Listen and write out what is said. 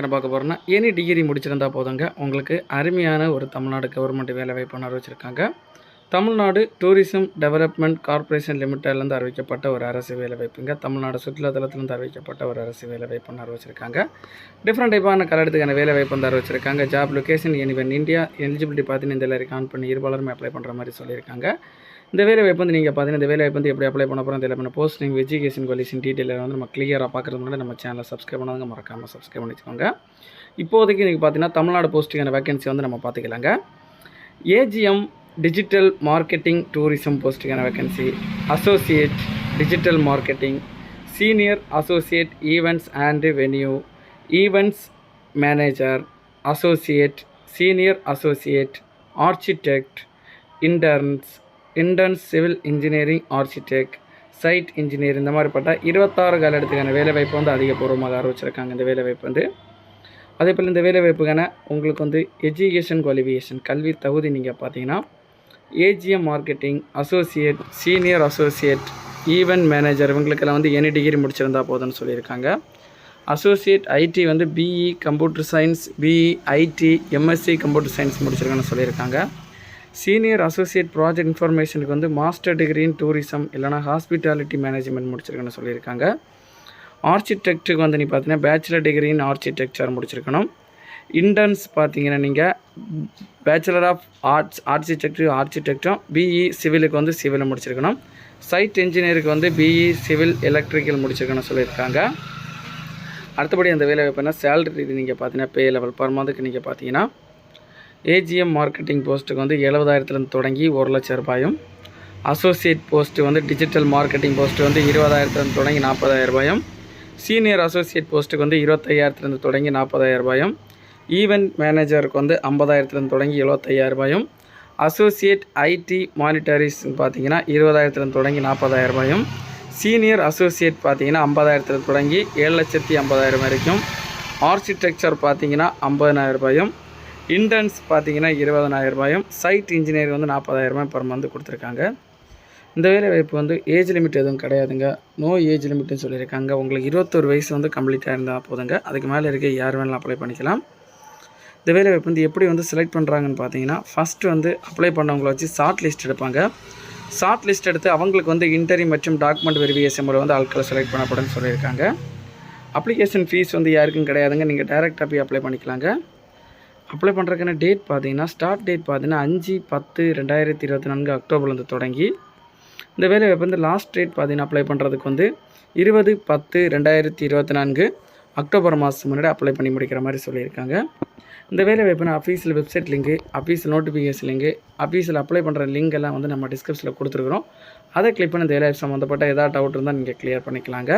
என்ன பார்க்க போகிறோன்னா எனி டிகிரி முடிச்சிருந்தா போதுங்க. உங்களுக்கு அருமையான ஒரு தமிழ்நாடு கவர்மெண்ட் வேலை வாய்ப்பு அறிவிச்சிருக்காங்க. தமிழ்நாடு டூரிசம் டெவலப்மெண்ட் கார்ப்பரேஷன் லிமிட்டட்லேருந்து அறிவிக்கப்பட்ட ஒரு அரசு வேலை வாய்ப்புங்க. தமிழ்நாடு சுற்றுலாத்தலத்திலேருந்து அறிவிக்கப்பட்ட ஒரு அரசு வேலை வாய்ப்புன்னு அறிவிச்சிருக்காங்க. டிஃப்ரெண்ட் டைப்பான கலடத்துக்கான வேலை வாய்ப்பு வந்து அறிவிச்சிருக்காங்க. Job location anyone India eligibility பார்த்தீங்கன்னா இந்த எல்லாருக்கும் கான் பண்ணி இருபாலருமே அப்ளை பண்ணுற மாதிரி சொல்லியிருக்காங்க. இந்த வேலை வாய்ப்பு வந்து நீங்கள் பார்த்தீங்கன்னா இந்த வேலை வாய்ப்பு வந்து எப்படி அப்ளை பண்ண போகிறோம் தெரியல. பண்ண போஸ்டிங் எஜுகேஷன் குவாலிஃபிகேஷன் டீட்டெயில் வந்து நம்ம கிளியராக பார்க்குறது முன்னாடி நம்ம சேனலை சப்ஸ்கிரைப் பண்ணாதவங்க மறக்காமல் சப்ஸ்கிரைப் பண்ணி இப்போதைக்கு நீங்கள் பார்த்தீங்கன்னா தமிழ்நாடு போஸ்ட்டுக்கான வேகன்சி வந்து நம்ம பார்த்துக்கலாங்க AGM digital marketing tourism போஸ்ட்டுக்கான vacancy associate digital marketing senior associate events and venue events manager associate senior associate architect interns interns civil engineering architect site engineer இந்த மாதிரி பார்த்தா இருபத்தாறு காலத்துக்கான வேலைவாய்ப்பு வந்து அதிகபூர்வமாக ஆரம்பிச்சிருக்காங்க இந்த வேலைவாய்ப்பு வந்து. அதே போல் இந்த வேலைவாய்ப்புக்கான உங்களுக்கு வந்து எஜுகேஷன் குவாலிஃபிகேஷன் கல்வி தகுதி நீங்கள் பார்த்தீங்கன்னா AGM marketing associate senior associate event manager இவங்களுக்கெல்லாம் வந்து எனி டிகிரி முடிச்சிருந்தா போதும்னு சொல்லியிருக்காங்க. அசோசியேட் ஐடி வந்து BE computer science BE IT MSc computer science முடிச்சிருக்கேன்னு சொல்லியிருக்காங்க. சீனியர் அசோசியேட் ப்ராஜெக்ட் இன்ஃபர்மேஷனுக்கு வந்து மாஸ்டர் டிகிரி இன் டூரிசம் இல்லைனா ஹாஸ்பிட்டாலிட்டி மேனேஜ்மெண்ட் முடிச்சிருக்கேன்னு சொல்லியிருக்காங்க. ஆர்கிடெக்டுக்கு வந்து நீ பார்த்தீங்கன்னா பேச்சுலர் டிகிரி இன் ஆர்கிடெக்சர் முடிச்சிருக்கணும். இன்டர்ன்ஸ் பார்த்தீங்கன்னா நீங்கள் பேச்சுலர் ஆஃப் ஆர்ட்ஸ் ஆர்கிடெக்ட் ஆர்கிடெக்டும் பிஇ சிவிலுக்கு வந்து சிவில் முடிச்சிருக்கணும். சைட் இன்ஜினியருக்கு வந்து பிஇ சிவில் எலக்ட்ரிக்கல் முடிச்சிருக்கணும் சொல்லியிருக்காங்க. அடுத்தபடி அந்த வேலை வாய்ப்புனா சேலரி நீங்கள் பார்த்தீங்கன்னா பே லெவல் பர் மந்த்துக்கு நீங்கள் பார்த்தீங்கன்னா ஏஜிஎம் மார்க்கெட்டிங் போஸ்ட்டுக்கு வந்து எழுபதாயிரத்துலேருந்து தொடங்கி ஒரு லட்சம் ரூபாயும் அசோசியேட் போஸ்ட்டு வந்து டிஜிட்டல் மார்க்கெட்டிங் போஸ்ட்டு வந்து இருபதாயிரத்துலேருந்து தொடங்கி நாற்பதாயிரம் ரூபாயும் சீனியர் அசோசியேட் போஸ்ட்டுக்கு வந்து இருபத்தையாயிரத்துலேருந்து தொடங்கி நாற்பதாயிரம் ரூபாயும் ஈவெண்ட் மேனேஜருக்கு வந்து ஐம்பதாயிரத்துலேருந்து தொடங்கி எழுபத்தையாயிரம் ரூபாயும் அசோசியேட் ஐடி மானிட்டரிஸ்ன்னு பார்த்தீங்கன்னா இருபதாயிரத்துலேருந்து தொடங்கி நாற்பதாயிரம் ரூபாயும் சீனியர் அசோசியேட் பார்த்தீங்கன்னா ஐம்பதாயிரத்துலேருந்து தொடங்கி ஏழு லட்சத்தி ஐம்பதாயிரம் வரைக்கும் ஆர்கிடெக்சர் பார்த்தீங்கன்னா ஐம்பதனாயிரம் ரூபாயும் இன்டர்ன்ஸ் பார்த்தீங்கன்னா இருபதனாயிரம் ரூபாயும் சைட் இன்ஜினியர் வந்து நாற்பதாயிரம் ரூபாய் பர் மந்த் கொடுத்துருக்காங்க. இந்த வேலை வாய்ப்பு வந்து ஏஜ் லிமிட் எதுவும் கிடையாதுங்க. நோ ஏஜ் லிமிட்னு சொல்லியிருக்காங்க. உங்களுக்கு இருபத்தொரு வயசு வந்து கம்ப்ளீட்டாக இருந்தால் போதுங்க. அதுக்கு மேலே இருக்க யார் வேணாலும் அப்ளை பண்ணிக்கலாம். இந்த வேலை வாய்ப்பு வந்து எப்படி வந்து செலக்ட் பண்ணுறாங்கன்னு பார்த்தீங்கன்னா ஃபஸ்ட்டு வந்து அப்ளை பண்ணவங்கள வச்சு ஷார்ட் லிஸ்ட் எடுப்பாங்க. ஷார்ட் லிஸ்ட் எடுத்து அவங்களுக்கு வந்து இன்டர்வியூ மற்றும் டாக்குமெண்ட் வெரிஃபிகேஷன் முறை வந்து ஆட்களை செலக்ட் பண்ணப்படும்னு சொல்லியிருக்காங்க. அப்ளிகேஷன் ஃபீஸ் வந்து யாருக்கும் கிடையாதுங்க. நீங்கள் டைரெக்டாக போய் அப்ளை பண்ணிக்கலாங்க. அப்ளை பண்ணுறதுக்கான டேட் பார்த்தீங்கன்னா ஸ்டார்ட் டேட் பார்த்தீங்கன்னா அஞ்சு பத்து ரெண்டாயிரத்தி இருபத்தி நான்கு அக்டோபர்லேருந்து தொடங்கி இந்த வேலை வாய்ப்பு வந்து லாஸ்ட் டேட் பார்த்தீங்கன்னா அப்ளை பண்ணுறதுக்கு வந்து இருபது பத்து ரெண்டாயிரத்தி இருபத்தி நான்கு அக்டோபர் மாதம் முன்னாடி அப்ளை பண்ணி முடிக்கிற மாதிரி சொல்லியிருக்காங்க. இந்த வேலை வாய்ப்புனா official website link official notification link official apply பண்ணுற லிங்க் எல்லாம் வந்து நம்ம டிஸ்கிரிப்ஷனில் கொடுத்துருக்குறோம். அதை கிளிக் பண்ணி இந்த வேலை சம்மந்தப்பட்ட ஏதாவது டவுட் இருந்தால் நீங்கள் கிளியர் பண்ணிக்கலாங்க.